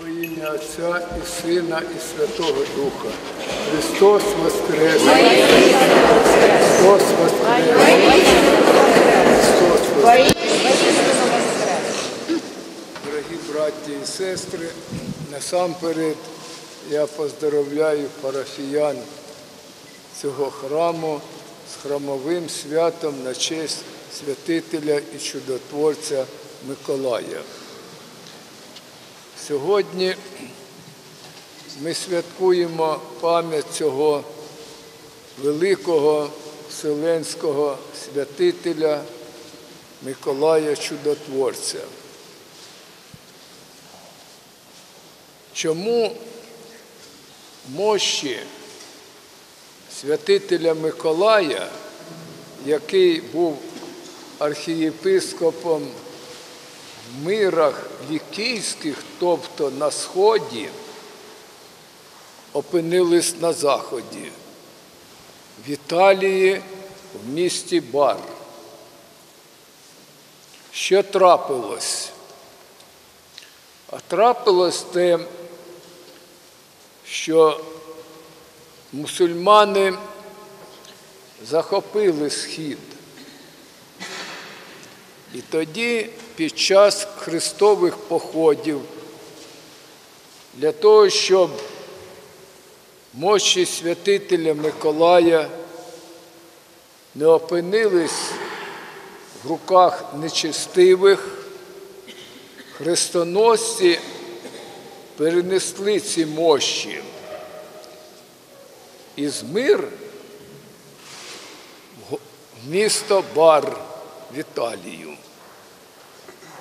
Во ім'я Отця і Сина, і Святого Духа. Христос Воскрес! Христос Воскрес! Христос Воскрес! Дорогі браті і сестри, насамперед я поздоровляю парафіян цього храму з храмовим святом на честь святителя і чудотворця Миколая. Сьогодні ми святкуємо пам'ять цього великого вселенського святителя Миколая Чудотворця. Чому мощі святителя Миколая, який був архієпископом в мирах лікійських, тобто на Сході, опинились на Заході, в Італії, в місті Бар. Що трапилось? А трапилось те, що мусульмани захопили схід. І тоді під час хрестових походів для того, щоб мощі святителя Миколая не опинились в руках нечестивих, хрестоносці перенесли ці мощі із мир в місто Бар в Італію.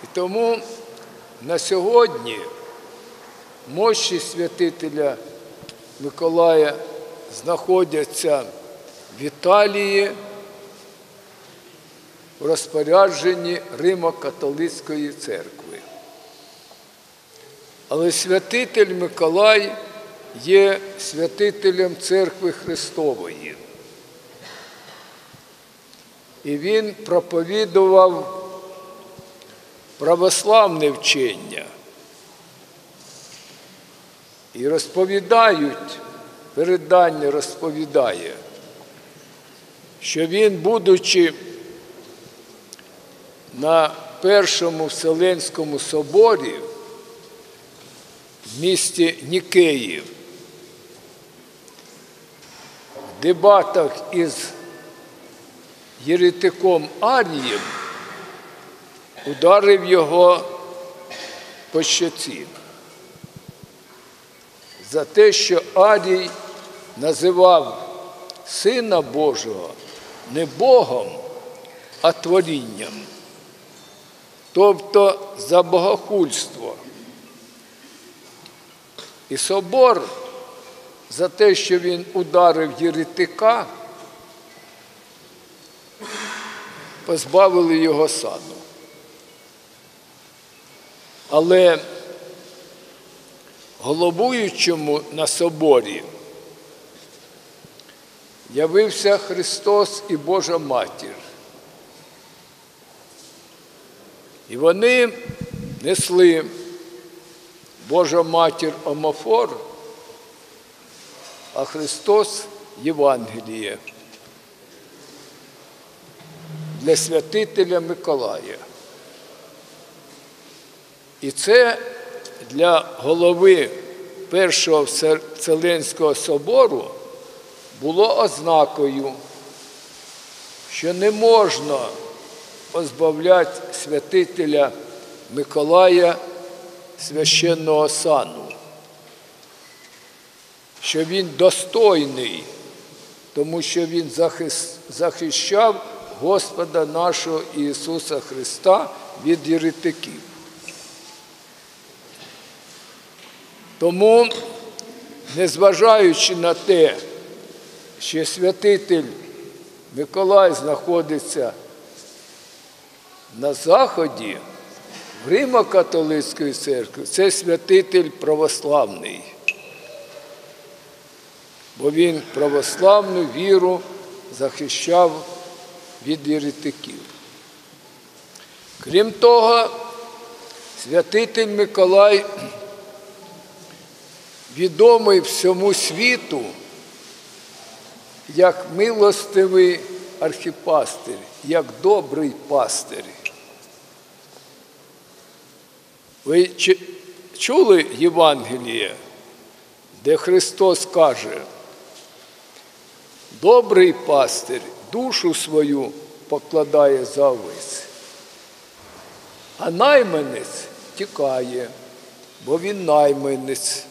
І тому на сьогодні мощі святителя Миколая знаходяться в Італії в розпорядженні Римо-католицької церкви. Але святитель Миколай є святителем церкви Христової. І він проповідував православне вчення. І розповідають, передання розповідає, що він, будучи на Першому Вселенському соборі в місті Нікеї, в дебатах із єретиком Арієм ударив його по щоці за те, що Арій називав Сина Божого не Богом, а творінням, тобто за богохульство. І собор за те, що він ударив єретика, позбавили його саду. Але головуючому на соборі явився Христос і Божа Матір. І вони несли Божа Матір Омофор, а Христос Євангеліє для святителя Миколая. І це для голови Першого Вселенського собору було ознакою, що не можна позбавляти святителя Миколая священного сану, що він достойний, тому що він захищав Господа нашого Ісуса Христа від єретиків. Тому, незважаючи на те, що святитель Миколай знаходиться на Заході, в Римо-католицької церкви, це святитель православний, бо він православну віру захищав від єретиків. Крім того, святитель Миколай відомий всьому світу як милостивий архіпастир, як добрий пастир. Ви чули Євангеліє, де Христос каже, добрий пастир душу свою покладає за овець, а найманець тікає, бо він найманець.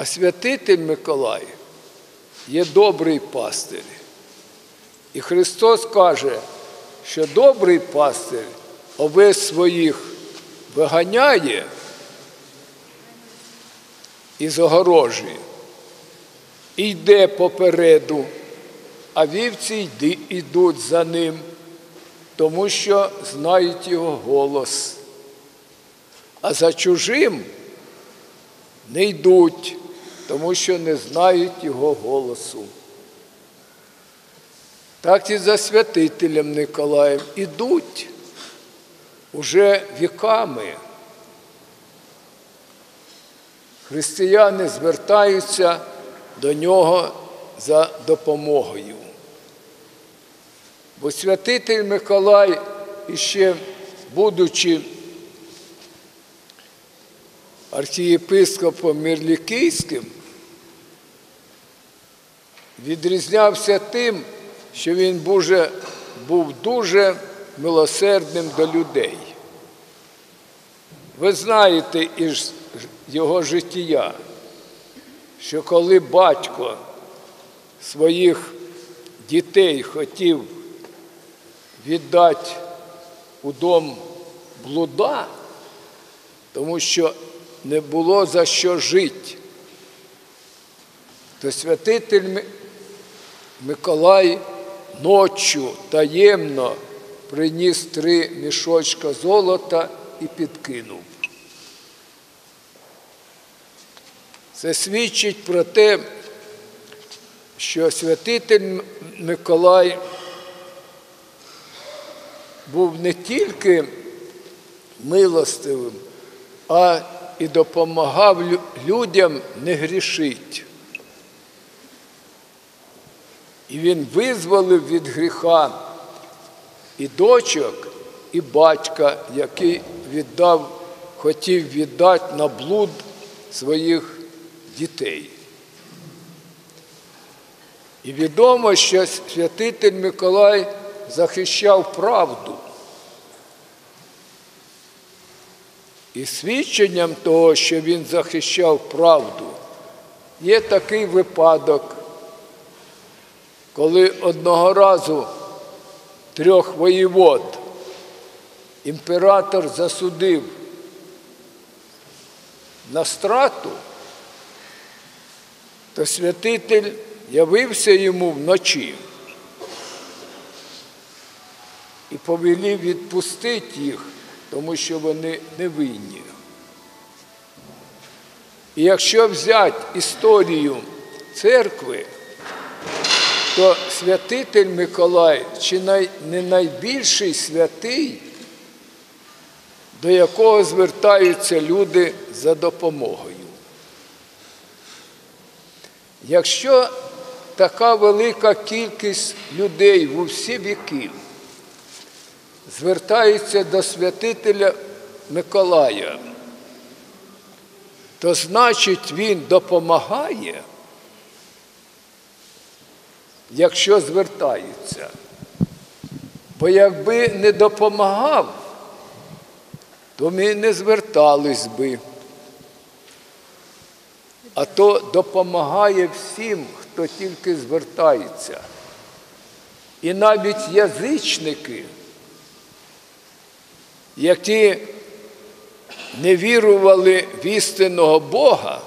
А святитель Миколай є добрий пастир. І Христос каже, що добрий пастир овець своїх виганяє із огорожі і йде попереду, а вівці йдуть за ним, тому що знають його голос. А за чужим не йдуть, тому що не знають його голосу. Так і за святителем Николаєм ідуть уже віками. Християни звертаються до нього за допомогою. Бо святитель Миколай, іще будучи архієпископом Мірлікійським, відрізнявся тим, що він був дуже милосердним до людей. Ви знаєте із його життя, що коли батько своїх дітей хотів віддати у дом блуда, тому що не було за що жити, то святитель Миколай ночі таємно приніс три мішочка золота і підкинув. Це свідчить про те, що святитель Миколай був не тільки милостивим, а і допомагав людям не грішити. І він визволив від гріха і дочок, і батька, який віддав, хотів віддати на блуд своїх дітей. І відомо, що святитель Миколай захищав правду. І свідченням того, що він захищав правду, є такий випадок, коли одного разу трьох воєвод імператор засудив на страту, то святитель явився йому вночі і повелів відпустити їх, тому що вони не винні. І якщо взяти історію церкви, то святитель Миколай чи не найбільший святий, до якого звертаються люди за допомогою. Якщо така велика кількість людей в усі віки звертається до святителя Миколая, то значить він допомагає якщо звертаються. Бо якби не допомагав, то ми не звертались би. А то допомагає всім, хто тільки звертається. І навіть язичники, які не вірували в істинного Бога,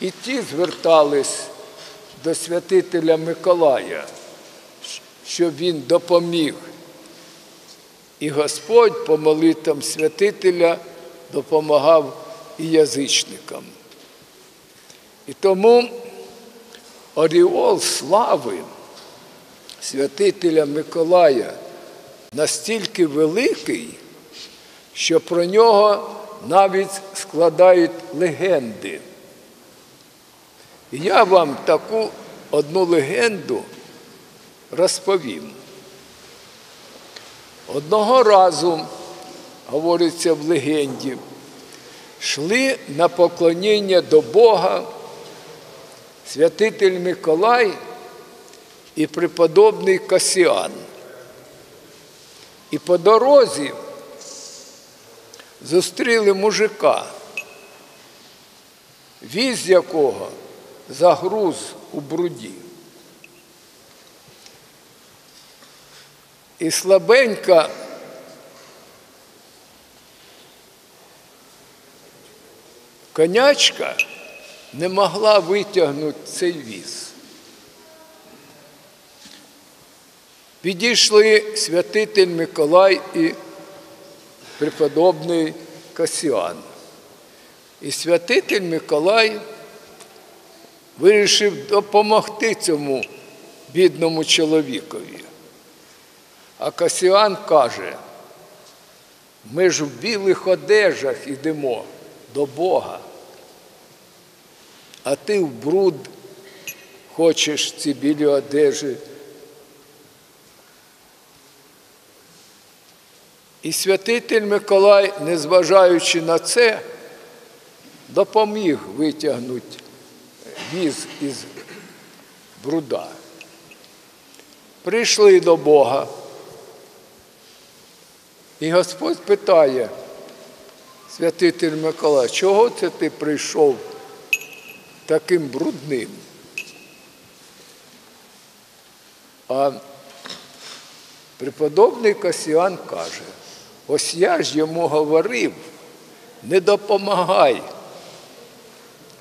і ті звертались до святителя Миколая, щоб він допоміг. І Господь по молитвам святителя допомагав і язичникам. І тому Оріол слави святителя Миколая настільки великий, що про нього навіть складають легенди. Я вам таку одну легенду розповім. Одного разу, говориться в легенді, йшли на поклоніння до Бога святитель Миколай і преподобний Касіан. І по дорозі зустріли мужика, віз якого загруз у бруді. І слабенька конячка не могла витягнути цей віз. Підійшли святитель Миколай і преподобний Касіан. І святитель Миколай вирішив допомогти цьому бідному чоловікові. А Касіан каже, ми ж в білих одежах йдемо до Бога, а ти в бруд хочеш ці білі одежі. І святитель Миколай, незважаючи на це, допоміг витягнути віз із бруда. Прийшли до Бога. І Господь питає, святитель Миколай, чого це ти прийшов таким брудним? А преподобний Касіан каже, ось я ж йому говорив, не допомагай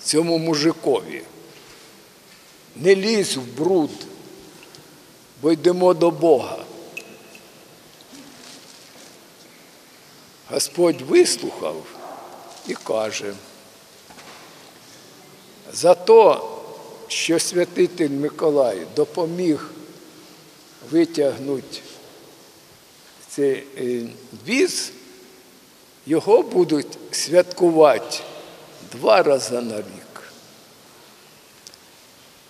цьому мужикові, не лізь в бруд, бо йдемо до Бога. Господь вислухав і каже, за те, що святитель Миколай допоміг витягнути цей віз, його будуть святкувати два рази на рік.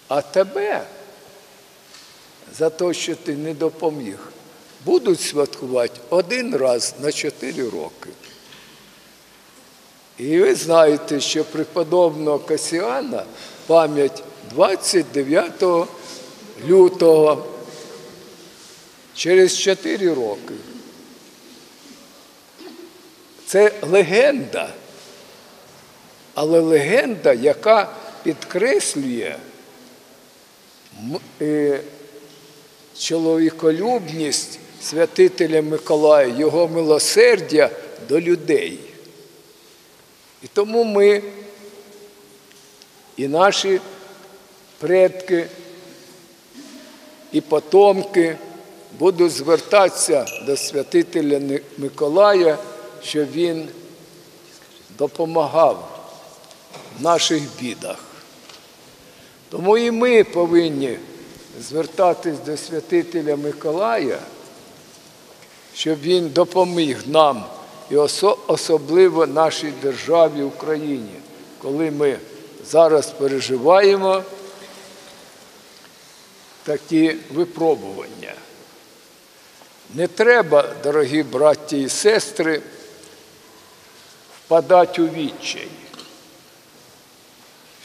А тебе за те, що ти не допоміг, будуть святкувати один раз на чотири роки. І ви знаєте, що преподобного Касіана пам'ять 29 лютого через 4 роки. Це легенда, але легенда, яка підкреслює чоловіколюбність святителя Миколая, його милосердя до людей. І тому ми і наші предки, і потомки будуть звертатися до святителя Миколая, щоб він допомагав в наших бідах. Тому і ми повинні звертатись до святителя Миколая, щоб він допоміг нам і особливо нашій державі Україні, коли ми зараз переживаємо такі випробування. Не треба, дорогі браті і сестри, впадати у відчай,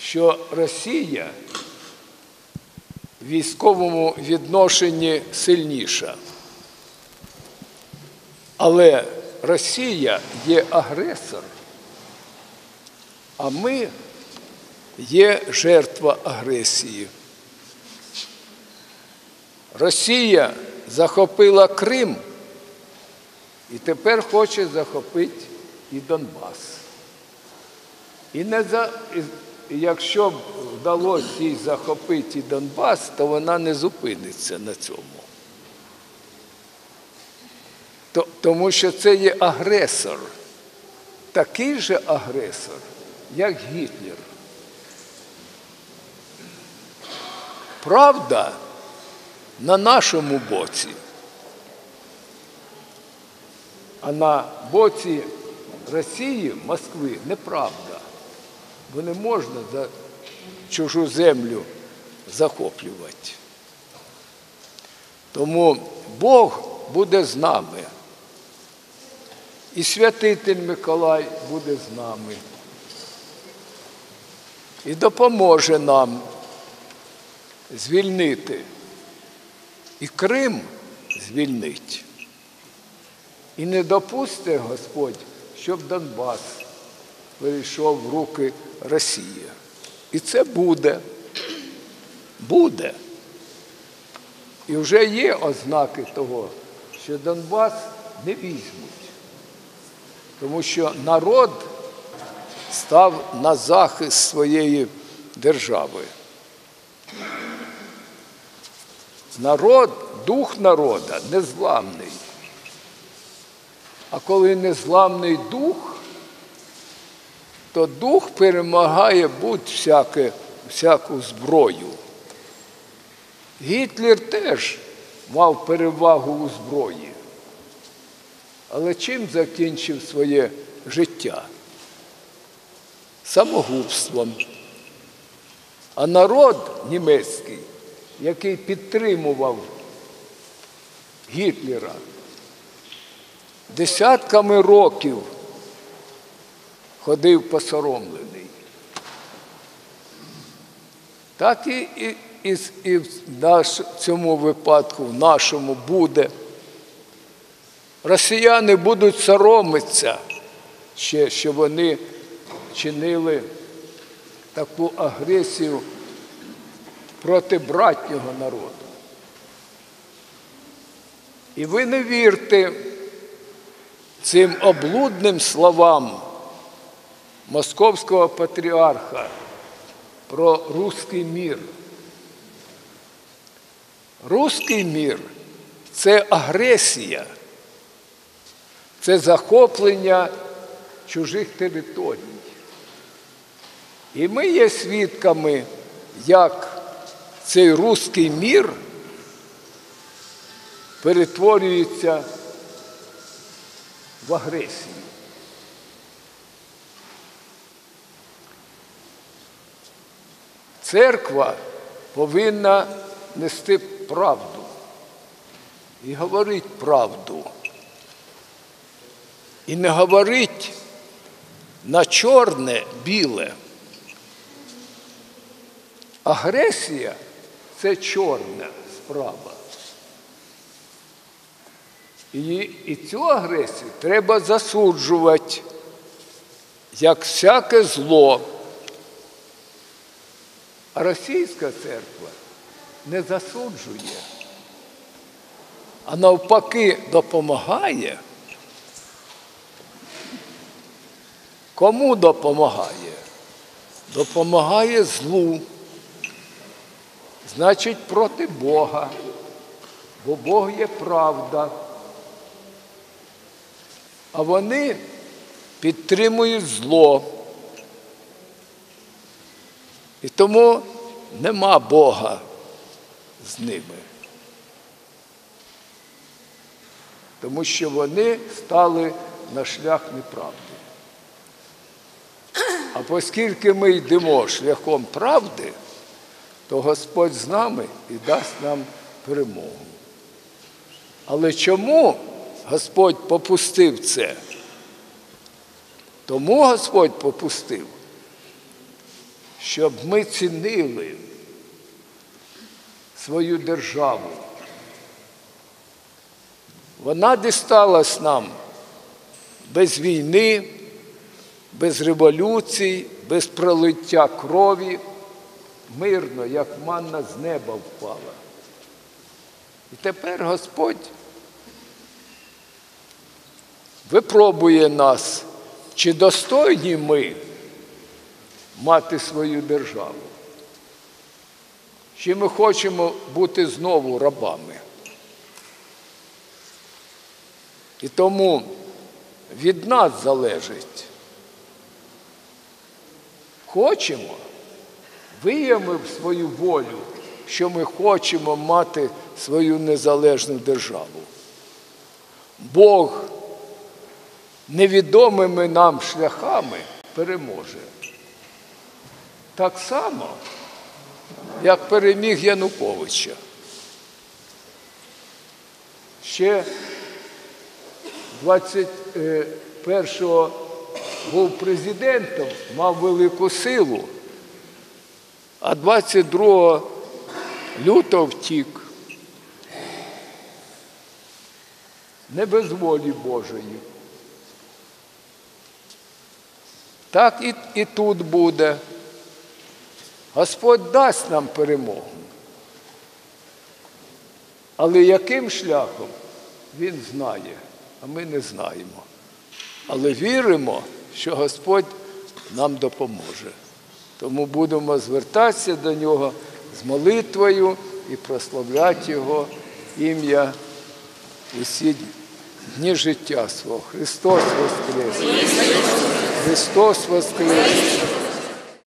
що Росія в військовому відношенні сильніша. Але Росія є агресор, а ми є жертва агресії. Росія захопила Крим і тепер хоче захопити і Донбас. І не за, якщо б вдалося їй захопити Донбас, то вона не зупиниться на цьому. Тому що це є агресор, такий же агресор, як Гітлер. Правда на нашому боці, а на боці Росії, Москви, неправда. Бо не можна за чужу землю захоплювати. Тому Бог буде з нами. І святитель Миколай буде з нами. І допоможе нам звільнити. І Крим звільнить. І не допусти Господь, щоб Донбас перейшов в руки Росії. І це буде. Буде. І вже є ознаки того, що Донбас не візьмуть. Тому що народ став на захист своєї держави. Народ, дух народа незламний. А коли незламний дух, то дух перемагає будь-всяке, всяку зброю. Гітлер теж мав перевагу у зброї. Але чим закінчив своє життя? Самогубством. А народ німецький, який підтримував Гітлера, десятками років ходив посоромлений. Так і, і, і, і в наш, цьому випадку, в нашому буде. Росіяни будуть соромитися ще, що вони чинили таку агресію проти братнього народу. І ви не вірте цим облудним словам московського патріарха про руський мір. Руський мір це агресія, це захоплення чужих територій. І ми є свідками, як цей руський мір перетворюється в агресію. Церква повинна нести правду і говорити правду. І не говорить на чорне біле. Агресія це чорна справа. І, і цю агресію треба засуджувати як всяке зло. А російська церква не засуджує, а навпаки допомагає. Кому допомагає? Допомагає злу. Значить, проти Бога, бо Бог є правда. А вони підтримують зло. І тому нема Бога з ними. Тому що вони стали на шлях неправди. А оскільки ми йдемо шляхом правди, то Господь з нами і дасть нам перемогу. Але чому Господь попустив це? Тому Господь попустив, щоб ми цінили свою державу. Вона дісталась нам без війни, без революцій, без пролиття крові, мирно, як манна з неба впала. І тепер Господь випробує нас, чи достойні ми мати свою державу. Чи ми хочемо бути знову рабами? І тому від нас залежить. Хочемо, виявив свою волю, що ми хочемо мати свою незалежну державу. Бог невідомими нам шляхами переможе. Так само, як переміг Януковича. Ще 21-го був президентом, мав велику силу, а 22 лютого втік. Не без волі Божої. Так і, і тут буде. Господь дасть нам перемогу. Але яким шляхом Він знає, а ми не знаємо. Але віримо, що Господь нам допоможе. Тому будемо звертатися до Нього з молитвою і прославляти Його ім'я усі дні життя свого. Христос Воскрес! Христос Воскрес!